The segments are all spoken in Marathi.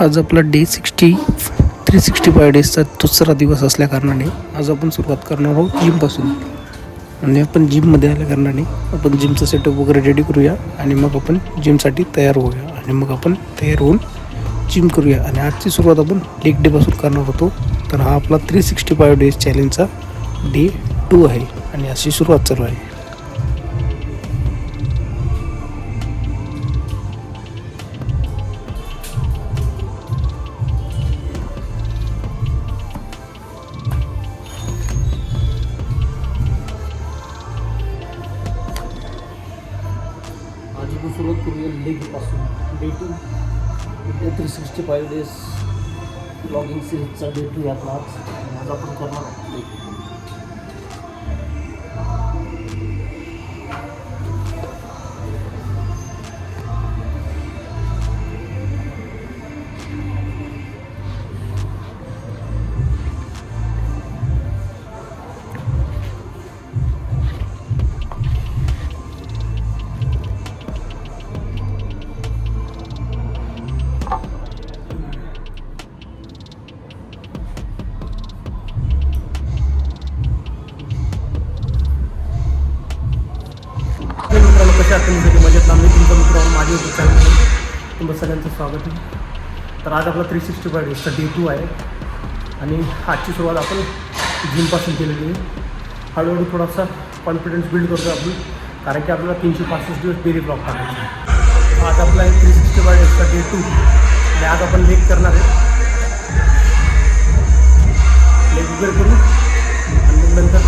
आज आपला day sixty three sixty five डेजचा दुसरा दिवस असल्या कारणाने आज आपण सुरुवात करणार आहोत जिमपासून आणि आपण जिममध्ये आल्या कारणाने आपण जिमचं सेटअप वगैरे रेडी करूया आणि मग आपण जिमसाठी तयार होऊया. आणि मग आपण तयार होऊन जिम करूया. आणि आजची सुरुवात आपण लेग डेपासून करणार होतो. तर हा आपला थ्री सिक्स्टी फाय डेज चॅलेंजचा डे टू आहे. आणि अशी सुरुवात चालू आहे. सुरुवात करूया लेगपासून. Day two three sixty five days logging सिरीजचा day two यातला आज. आज आपण करणार आहोत. कुटुंब सगळ्यांचं स्वागत आहे. तर आज आपला थ्री सिक्स्टी फाय डेजचा डे टू आहे. आणि आजची सुरुवात आपण जिमपासून केलेली आहे. हळूहळू थोडासा कॉन्फिडन्स बिल्ड करतो आपण. कारण की आपल्याला तीनशे पासष्ट दिवस डेली ब्लॉक टाकायचे आहे. आज आपला एक थ्री सिक्स्टी फाय डेजचा डे टू आणि आज आपण लेग करणार आहे. लेग वगैरे करू. आणि मग नंतर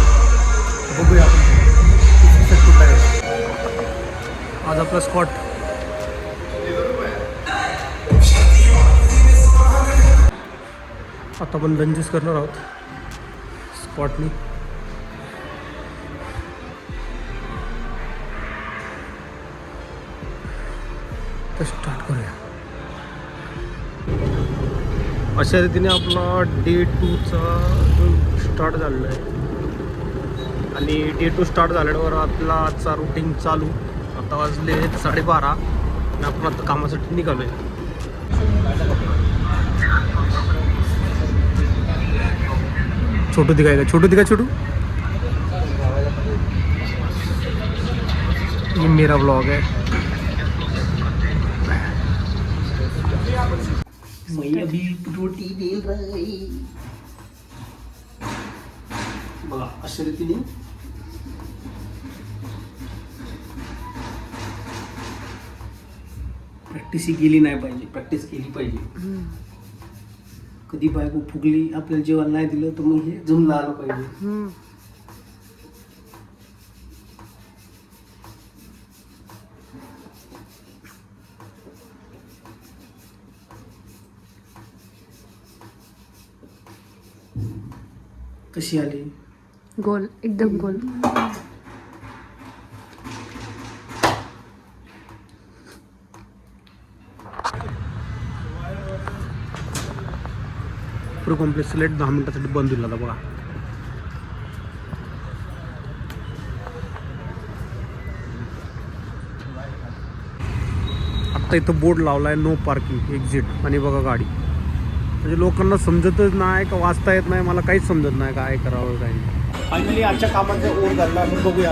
बघूया आपण. थ्री सिक्स्टी फाय आज आपला स्कॉट आता आपण लंजेस करणार आहोत. स्पॉटनी तर स्टार्ट करूया. अशा रीतीने आपला डे टूचा स्टार्ट झालेला आहे. आणि डे टू स्टार्ट झाल्यावर आपला आजचा रुटीन चालू. आता वाजले साडेबारा. आणि आपण आता कामासाठी निघालो आहे छोटू दिखाय का छोटू दिखा छोटू. ये मेरा ब्लॉग है. मैं अभी रोटी बेल रही बघा अशा रीतीने प्रॅक्टिस ही केली नाही पाहिजे. प्रॅक्टिस केली पाहिजे. कधी बायको फुगली आपल्याला जेवण नाही दिलं तर मग हे जमलं आलं पाहिजे. कशी आली? गोल एकदम गोल. पुढे कॉम्प्लेक्स लेट दहा मिनिटासाठी बंद होईल आता बघा. आत्ता इथं बोर्ड लावलाय नो पार्किंग एक्झिट आणि बघा गाडी. म्हणजे लोकांना समजतच नाही का वाचता येत नाही मला काहीच समजत नाही काय करावं काय नाही. फायनली आजच्या कामाचा ओढ घालला आपण बघूया